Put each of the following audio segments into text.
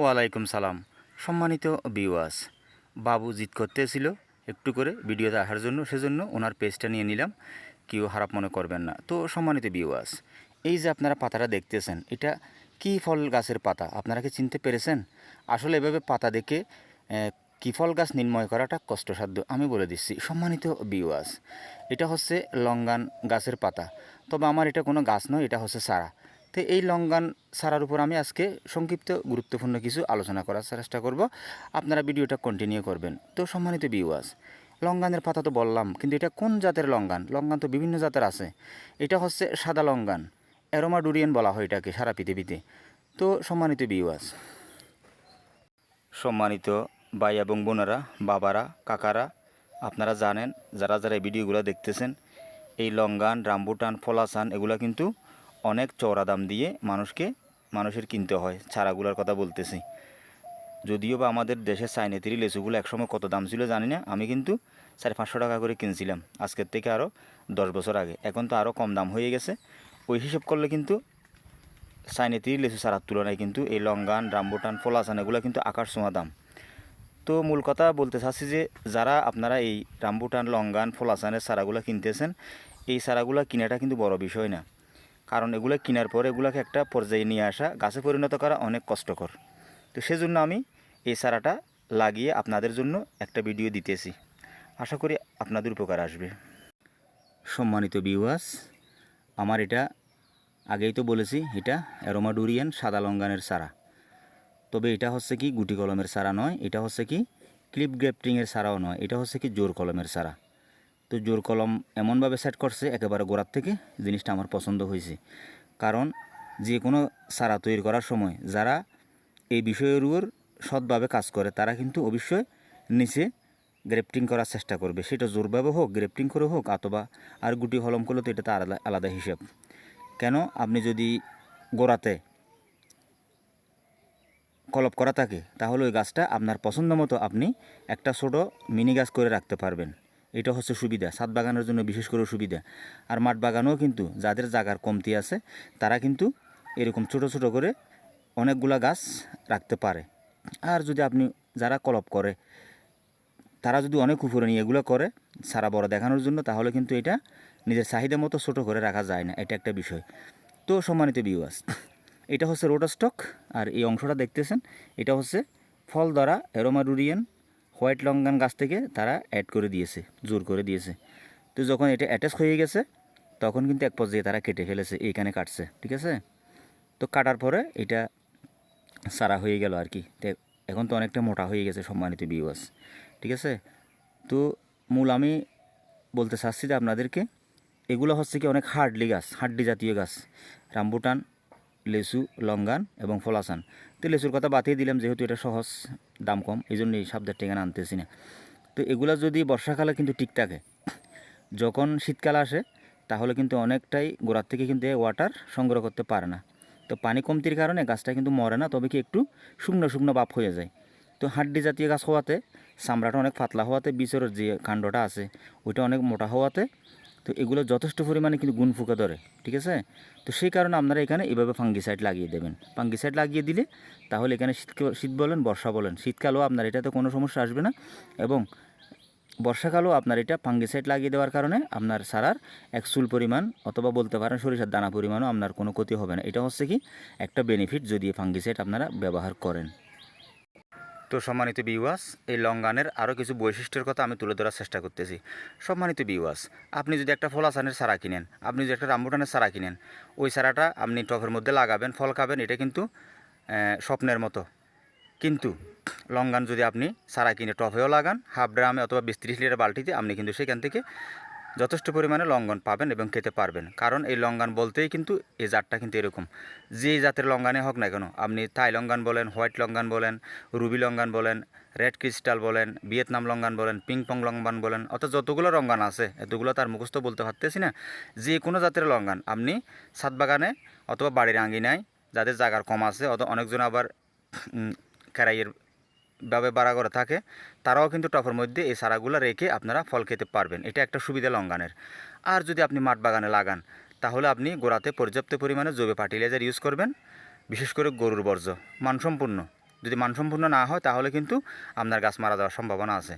ওয়ালাইকুম সালাম। সম্মানিত বিওয়াস বাবু জিত করতেছিল একটু করে ভিডিওতে আসার জন্য, সেজন্য ওনার পেজটা নিয়ে নিলাম, কেউ খারাপ মনে করবেন না। তো সম্মানিত বিওয়াস এই যে আপনারা পাতাটা দেখতেছেন, এটা কি ফল গাছের পাতা? আপনারা কি চিনতে পেরেছেন? আসলে এভাবে পাতা দেখে কি ফল গাছ নির্ময় করাটা কষ্টসাধ্য, আমি বলে দিচ্ছি। সম্মানিত বিওয়াস এটা হচ্ছে লঙ্গান গাছের পাতা। তবে আমার এটা কোনো গাছ নয়, এটা হচ্ছে সারা তো এই লঙ্গান সারার উপর আমি আজকে সংক্ষিপ্ত গুরুত্বপূর্ণ কিছু আলোচনা করার চেষ্টা করব। আপনারা ভিডিওটা কন্টিনিউ করবেন। তো সম্মানিত বিওয়াস লঙ্গানের পাতা তো বললাম, কিন্তু এটা কোন জাতের লঙ্গান? লঙ্গান তো বিভিন্ন জাতের আছে। এটা হচ্ছে সাদা লঙ্গান অ্যারোমা ডুরিয়ান বলা হয় এটাকে সারা পৃথিবীতে। তো সম্মানিত বিওয়াস সম্মানিত ভাই এবং বোনেরা, বাবারা, কাকারা, আপনারা জানেন, যারা যারা এই ভিডিওগুলো দেখতেছেন, এই লঙ্গান, রামবুটান ফলাসান এগুলো কিন্তু অনেক চওড়া দাম দিয়ে মানুষকে, মানুষের কিনতে হয় চারাগুলোর কথা বলতেছি। যদিও বা আমাদের দেশের চাইনেতিরি লেচুগুলো একসময় কত দাম ছিল জানি না, আমি কিন্তু সাড়ে পাঁচশো টাকা করে কিনছিলাম, আজকের থেকে আরও দশ বছর আগে। এখন তো আরও কম দাম হয়ে গেছে। ওই হিসেব করলে কিন্তু চাইনেতিরি লেচু চারার তুলনায় কিন্তু এই লঙ্গান, রামবুটান, ফলাসান, এগুলো কিন্তু আকাশ ছোঁয়া দাম। তো মূল কথা বলতে চাচ্ছি যে, যারা আপনারা এই রামবুটান, লঙ্গান, ফলাসানের চারাগুলো কিনতেছেন, এই চারাগুলো কিনাটা কিন্তু বড় বিষয় না। কারণ এগুলো কেনার পর এগুলোকে একটা পর্যায়ে নিয়ে আসা, গাছে পরিণত করা অনেক কষ্টকর। তো সেজন্য আমি এই চারাটা লাগিয়ে আপনাদের জন্য একটা ভিডিও দিতেছি। আশা করি আপনাদের উপকার আসবে। সম্মানিত বিওয়াস আমার এটা আগেই তো বলেছি, এটা অ্যারোমাডুরিয়ান সাদা লঙ্গানের চারা। তবে এটা হচ্ছে কি গুটি কলমের চারা নয়, এটা হচ্ছে কি ক্লিপ গ্রেফটিংয়ের চারাও নয়, এটা হচ্ছে কি জোর কলমের চারা। তো জোর কলম এমনভাবে সেট করছে, একেবারে গোড়ার থেকে জিনিসটা আমার পছন্দ হয়েছে। কারণ যে কোনো সারা তৈরি করার সময় যারা এই বিষয়ের উপর সৎভাবে কাজ করে, তারা কিন্তু অবশ্যই নিচে গ্রেফটিং করার চেষ্টা করবে। সেটা জোরভাবে হোক গ্রেফটিং করে হোক, অথবা আর গুটি হলম করলে তো এটা তো আলাদা আলাদা হিসাব। কেন? আপনি যদি গোড়াতে কলপ করা থাকে, তাহলে ওই গাছটা আপনার পছন্দ মতো আপনি একটা ছোটো মিনি গাছ করে রাখতে পারবেন। এটা হচ্ছে সুবিধা, ছাদ বাগানের জন্য বিশেষ করে সুবিধা। আর মাঠ বাগানেও কিন্তু যাদের জায়গার কমতি আছে, তারা কিন্তু এরকম ছোট ছোট করে অনেকগুলা গাছ রাখতে পারে। আর যদি আপনি, যারা কলপ করে, তারা যদি অনেক উপরে নিয়ে এগুলো করে সারা বড় দেখানোর জন্য, তাহলে কিন্তু এটা নিজের চাহিদা মতো ছোটো করে রাখা যায় না, এটা একটা বিষয়। তো সম্মানিত বিওয়াস এটা হচ্ছে রোটার স্টক আর এই অংশটা দেখতেছেন, এটা হচ্ছে ফল দ্বারা অ্যারোমাডুরিয়ান হোয়াইট লঙ্গান গাছ থেকে তারা অ্যাড করে দিয়েছে, জোর করে দিয়েছে। তো যখন এটা অ্যাটাচ হয়ে গেছে, তখন কিন্তু এক পর্যায়ে তারা কেটে ফেলেছে, এইখানে কাটছে, ঠিক আছে? তো কাটার পরে এটা সারা হয়ে গেল আর কি। এখন তো অনেকটা মোটা হয়ে গেছে সম্মানিত বিওয়াস ঠিক আছে? তো মূল আমি বলতে চাচ্ছি যে আপনাদেরকে, এগুলো হচ্ছে কি অনেক হার্ডলি গাছ, হাড্ডি জাতীয় গাছ। রামবুটান লেসু, লঙ্গান এবং ফলাসান। তো লেসুর কথা বাতিয়ে দিলাম, যেহেতু এটা সহজ, দাম কম এই জন্য এই শব্দের টেঙানা আনতেছি না। তো এগুলো যদি বর্ষাকালে কিন্তু ঠিক থাকে, যখন শীতকাল আসে, তাহলে কিন্তু অনেকটাই গোড়ার থেকে কিন্তু ওয়াটার সংগ্রহ করতে পারে না। তো পানি কমতির কারণে গাছটা কিন্তু মরে না, তবে কি একটু শুকনো শুকনো বাপ হয়ে যায়। তো হাড্ডি জাতীয় গাছ হওয়াতে, চামড়াটা অনেক পাতলা হওয়াতে, বিচরের যে কাণ্ডটা আছে, ওইটা অনেক মোটা হওয়াতে তো এগুলো যথেষ্ট পরিমাণে কিন্তু গুণ ফুকে ধরে, ঠিক আছে? তো সেই কারণে আপনারা এখানে এভাবে ফাঙ্গিসাইড লাগিয়ে দেবেন। ফাঙ্গিসাইড লাগিয়ে দিলে তাহলে এখানে শীত শীত বলেন, বর্ষা বলেন, শীতকালেও আপনার এটাতে কোনো সমস্যা আসবে না এবং বর্ষাকালেও আপনার এটা ফাঙ্গিসাইড লাগিয়ে দেওয়ার কারণে আপনার সারার এক চুল পরিমাণ অথবা বলতে পারেন সরিষার দানা পরিমাণও আপনার কোনো ক্ষতি হবে না। এটা হচ্ছে কি, একটা বেনিফিট যদি ফাঙ্গিসাইড আপনারা ব্যবহার করেন। তো সম্মানিত বিওয়াস এই লঙ্গানের আরও কিছু বৈশিষ্ট্যের কথা আমি তুলে ধরার চেষ্টা করতেছি। সম্মানিত বিওয়াস আপনি যদি একটা ফলাসানের সারা কিনেন, আপনি যদি একটা রামবুটানের সারা কিনেন, ওই সারাটা আপনি টফের মধ্যে লাগাবেন, ফল খাবেন, এটা কিন্তু স্বপ্নের মতো। কিন্তু লঙ্গান যদি আপনি সারা কিনে টফেও লাগান, হাফ ড্রামে অথবা বিশ লিটার বালতিতে আপনি কিন্তু সেখান থেকে যথেষ্ট পরিমাণে লঙ্ঘন পাবেন এবং খেতে পারবেন। কারণ এই লঙ্ঘন বলতেই কিন্তু এই জাতটা কিন্তু এরকম। যে জাতের লঙ্ঘানে হোক না কেন আপনি থাই লঙ্ঘান বলেন হোয়াইট লঙ্ঘান বলেন রুবি লঙ্ঘান বলেন রেড ক্রিস্টাল বলেন ভিয়েতনাম লঙ্ঘান বলেন পিং পং লঙ্ঘান বলেন অর্থাৎ যতগুলো রঙ্গান আছে এতগুলো তার মুখস্থ বলতে পারতেছি না। যে কোনো জাতের লঙ্ঘান আপনি ছাদ বাগানে অথবা বাড়ির আঙ্গিনায় যাদের জায়গার কম আছে অত অনেকজন আবার উম, ক্যারাইয়ের ভাবে বাড়া করে থাকে, তারাও কিন্তু টপের মধ্যে এই চারাগুলো রেখে আপনারা ফল খেতে পারবেন। এটা একটা সুবিধা লঙ্গানের আর যদি আপনি মাঠ বাগানে লাগান, তাহলে আপনি গোড়াতে পর্যাপ্ত পরিমাণে জৈব ফার্টিলাইজার ইউজ করবেন, বিশেষ করে গরুর বর্জ্য। মানসম্পূর্ণ। যদি মানসম্পূর্ণ না হয়, তাহলে কিন্তু আপনার গাছ মারা যাওয়ার সম্ভাবনা আছে।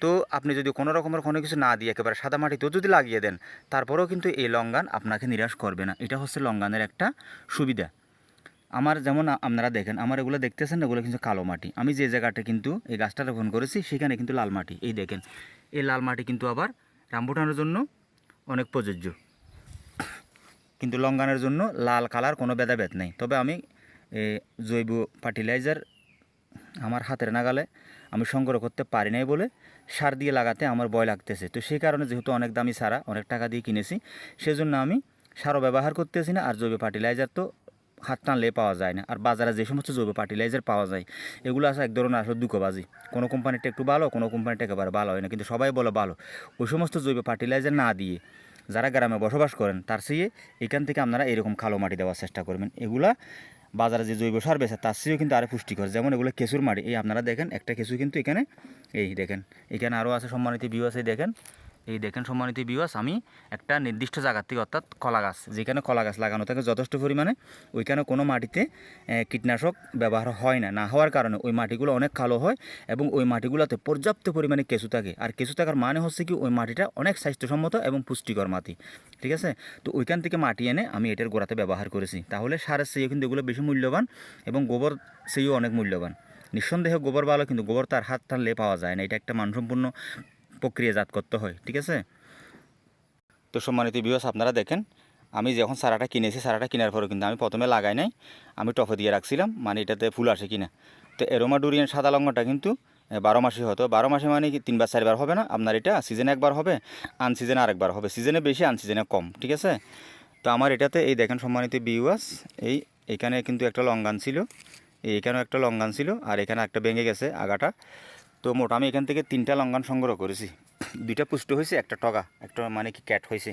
তো আপনি যদি কোনো রকমের কোনো কিছু না দিয়ে একেবারে সাদা মাটিতেও যদি লাগিয়ে দেন, তারপরেও কিন্তু এই লঙ্গান আপনাকে নিরাশ করবে না। এটা হচ্ছে লঙ্গানের একটা সুবিধা। আমার যেমন আপনারা দেখেন, আমার এগুলো দেখতেছেন এগুলো কিন্তু কালো মাটি। আমি যে জায়গাটা কিন্তু এই গাছটা রোপণ করেছি, সেখানে কিন্তু লাল মাটি। এই দেখেন, এই লাল মাটি কিন্তু আবার রামবুটানের জন্য অনেক প্রযোজ্য। কিন্তু লঙ্গানের জন্য লাল কালার কোনো ভেদাভেদ নেই। তবে আমি জৈব ফার্টিলাইজার আমার হাতের নাগালে আমি সংগ্রহ করতে পারি নাই বলে সার দিয়ে লাগাতে আমার ভয় লাগতেছে। তো সেই কারণে যেহেতু অনেক দামি সারা, অনেক টাকা দিয়ে কিনেছি, সেজন্য আমি সারও ব্যবহার করতেছি না, আর জৈব ফার্টিলাইজার তো হাত টানলে পাওয়া যায় না। আর বাজারে যে সমস্ত জৈব ফার্টিলাইজার পাওয়া যায়, এগুলো আছে এক ধরনের আসলে দুঃখবাজি কোনো কোম্পানিটা একটু ভালো, কোনো কোম্পানিটা একেবারে ভালো হয় না। কিন্তু সবাই বলে ভালো। ওই সমস্ত জৈব ফার্টিলাইজার না দিয়ে যারা গ্রামে বসবাস করেন, তার চেয়ে এখান থেকে আপনারা এরকম কালো মাটি দেওয়ার চেষ্টা করবেন। এগুলা বাজারে যে জৈব সার বেছে তার চেয়েও কিন্তু আরও পুষ্টিকর। যেমন এগুলো কেঁচুর মাটি। এই আপনারা দেখেন, একটা কেঁচু কিন্তু এখানে, এই দেখেন, এখানে আরও আছে সম্মানিত বিওয়াস আছে দেখেন। এই দেখেন সম্মানিত বিওয়াস আমি একটা নির্দিষ্ট জায়গার থেকে অর্থাৎ কলা গাছ, যেখানে কলা গাছ লাগানো থাকে যথেষ্ট পরিমাণে, ওইখানে কোনো মাটিতে কীটনাশক ব্যবহার হয় না। না হওয়ার কারণে ওই মাটিগুলো অনেক কালো হয় এবং ওই মাটিগুলোতে পর্যাপ্ত পরিমাণে কেঁচু থাকে। আর কেঁচু থাকার মানে হচ্ছে কি, ওই মাটিটা অনেক স্বাস্থ্যসম্মত এবং পুষ্টিকর মাটি। ঠিক আছে? তো ওইখান থেকে মাটি এনে আমি এটার গোড়াতে ব্যবহার করেছি। তাহলে সারের চেয়েও কিন্তু এগুলো বেশি মূল্যবান এবং গোবর চেয়েও অনেক মূল্যবান। নিঃসন্দেহে গোবর ভালো, কিন্তু গোবর তার হাত টানলে পাওয়া যায় না। এটা একটা মানসম্পূর্ণ প্রক্রিয়াজাত করতে হয়, ঠিক আছে? তো সম্মানিত বিবাস আপনারা দেখেন, আমি যখন সারাটা কিনেছি, সারাটা কেনার পরে কিন্তু আমি প্রথমে লাগাই নাই, আমি টফে দিয়ে রাখছিলাম মানে এটাতে ফুল আসে কিনা। তো এরোমা ডুরিয়ান সাদা লঙ্কাটা কিন্তু বারো মাসে হতো। বারো মাসে মানে কি তিনবার, চারবার হবে না? আপনার এটা সিজনে একবার হবে আন সিজনে আরেকবার হবে। সিজনে বেশি আন সিজনে কম, ঠিক আছে? তো আমার এটাতে, এই দেখেন সম্মানিত বিওয়াস এই এখানে কিন্তু একটা লঙ্গান ছিল, এইখানেও একটা লঙ্গান ছিল, আর এখানে একটা ভেঙে গেছে আগাটা। তো মোট আমি এখান থেকে তিনটা লঙ্গান সংগ্রহ করেছি। দুইটা পুষ্ট হয়েছে, একটা টগা, একটা মানে কি ক্যাট হয়েছে।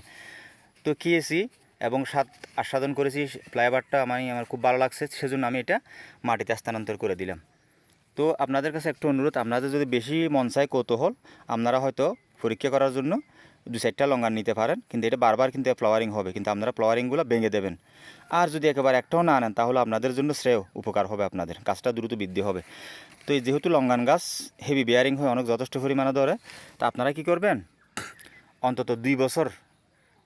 তো খেয়েছি এবং স্বাদ আস্বাদন করেছি, ফ্লাইওভারটা মানে আমার খুব ভালো লাগছে, সেজন্য আমি এটা মাটিতে স্থানান্তর করে দিলাম। তো আপনাদের কাছে একটু অনুরোধ, আপনাদের যদি বেশি মন চায় কৌতূহল, আপনারা হয়তো পরীক্ষা করার জন্য দু চারটা লঙ্গার নিতে পারেন, কিন্তু এটা বারবার কিন্তু ফ্লাওয়ারিং হবে, কিন্তু আপনারা ফ্লাওয়ারিংগুলো ভেঙে দেবেন। আর যদি একেবারে একটাও না আনেন তাহলে আপনাদের জন্য শ্রেয় উপকার হবে আপনাদের গাছটা দ্রুত বৃদ্ধি হবে। তো এই যেহেতু লঙ্গান গাছ হেভি বেয়ারিং হয় অনেক যথেষ্ট পরিমাণে ধরে, তা আপনারা কি করবেন? অন্তত দুই বছর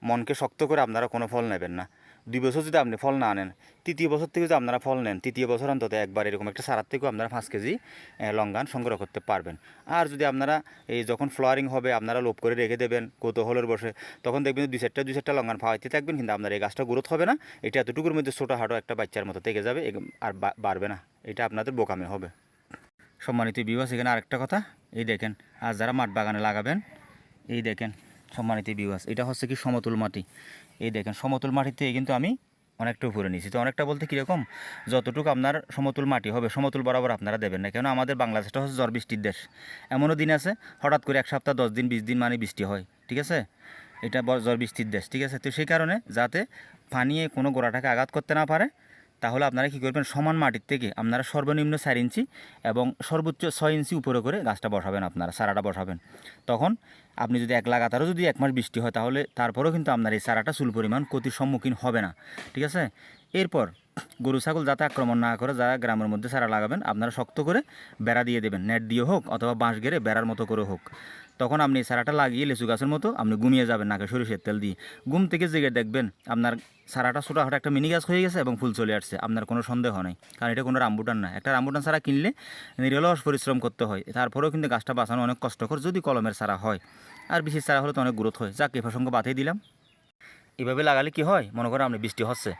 মনকে শক্ত করে আপনারা কোনো ফল নেবেন না। দুই বছর যদি আপনি ফল না আনেন তৃতীয় বছর থেকে যদি আপনারা ফল নেন, তৃতীয় বছর অন্তত একবার এরকম একটা সারার থেকেও আপনারা পাঁচ কেজি লঙ্গান সংগ্রহ করতে পারবেন। আর যদি আপনারা এই যখন ফ্লাওয়ারিং হবে, আপনারা লোভ করে রেখে দেবেন, কৌতূহলের বসে, তখন দেখবেন দুই চারটা দুই চারটা লঙ্গান ফাওয়াইতে থাকবেন, কিন্তু আপনার এই গাছটা গ্রোথ হবে না। এটা এতটুকুর মধ্যে ছোটো হাঁটো একটা বাচ্চার মতো থেকে যাবে আর বাড়বে না। এটা আপনাদের বোকামে হবে। সম্মানিত বিবাস এখানে আরেকটা কথা, এই দেখেন, আর যারা মাঠ বাগানে লাগাবেন, এই দেখেন, সম্মানিত বিবাস এটা হচ্ছে কি সমতল মাটি। এই দেখেন, সমতল মাটিতে কিন্তু আমি অনেকটা উপরে নিয়েছি। তো অনেকটা বলতে কীরকম, যতটুকু আপনার সমতল মাটি হবে, সমতল বরাবর আপনারা দেবেন না। কেন আমাদের বাংলাদেশটা হচ্ছে জ্বর বৃষ্টির দেশ। এমনও দিন আছে, হঠাৎ করে এক সপ্তাহ, দশ দিন, বিশ দিন মানে বৃষ্টি হয়, ঠিক আছে? এটা জ্বর বৃষ্টির দেশ, ঠিক আছে? তো সেই কারণে যাতে পানিয়ে কোনো গোড়াটাকে আঘাত করতে না পারে তাহলে আপনারা কী করবেন? সমান মাটির থেকে আপনারা সর্বনিম্ন চার ইঞ্চি এবং সর্বোচ্চ ছয় ইঞ্চি উপরে করে গাছটা বসাবেন আপনারা, চারাটা বসাবেন। তখন আপনি যদি এক লাগাতারও যদি এক মাস বৃষ্টি হয়, তাহলে তারপরেও কিন্তু আপনার এই চারাটা চুল পরিমাণ ক্ষতির সম্মুখীন হবে না। ঠিক আছে? এরপর গরু, ছাগল যাতে আক্রমণ না করে, যারা গ্রামের মধ্যে চারা লাগাবেন, আপনারা শক্ত করে বেড়া দিয়ে দেবেন। নেট দিয়ে হোক অথবা বাঁশ গেড়ে বেড়ার মতো করে হোক। তখন আপনি সারাটা লাগিয়ে লেচু গাছের মতো আপনি ঘুমিয়ে যাবেন, নাকে সরিষের তেল দিয়ে। ঘুম থেকে জেগে দেখবেন আপনার সারাটা ছোটোখাটো একটা মিনি গাছ হয়ে গেছে এবং ফুল চলে আসছে, আপনার কোনো সন্দেহ নেই। কারণ এটা কোনো রামবুটান না। একটা রামবুটান সারা কিনলে নিরলস পরিশ্রম করতে হয়। তারপরেও কিন্তু গাছটা বাঁচানো অনেক কষ্টকর, যদি কলমের সারা হয়। আর বিশেষ সারা হলে তো অনেক গ্রোথ হয়। যাক, এ প্রসঙ্গ বাতিয়ে দিলাম। এভাবে লাগালে কি হয়? মনে করেন আপনি বৃষ্টি হচ্ছে,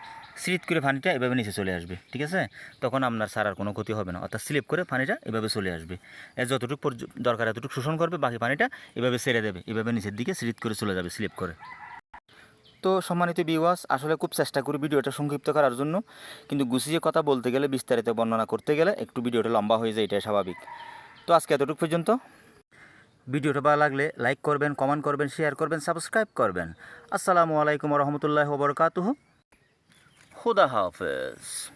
স্লিপ করে পানিটা এভাবে নিচে চলে আসবে, ঠিক আছে? তখন আপনার সারার কোনো ক্ষতি হবে না। অর্থাৎ স্লিপ করে পানিটা এভাবে চলে আসবে। এর যতটুকু দরকার এতটুকু শোষণ করবে, বাকি পানিটা এভাবে ছেড়ে দেবে, এভাবে নিচের দিকে স্লিপ করে চলে যাবে, স্লিপ করে। তো সম্মানিত বিওয়াস আসলে খুব চেষ্টা করি ভিডিওটা সংক্ষিপ্ত করার জন্য। কিন্তু গুছিয়ে কথা বলতে গেলে, বিস্তারিত বর্ণনা করতে গেলে একটু ভিডিওটা লম্বা হয়ে যায়, এটাই স্বাভাবিক। তো আজকে এতটুকু পর্যন্ত। ভিডিওটা ভালো লাগলে লাইক করবেন, কমেন্ট করবেন, শেয়ার করবেন, সাবস্ক্রাইব করবেন। আসসালামু আলাইকুম রহমতুল্লাহ বরকাতুহ। খুদা হাফেজ।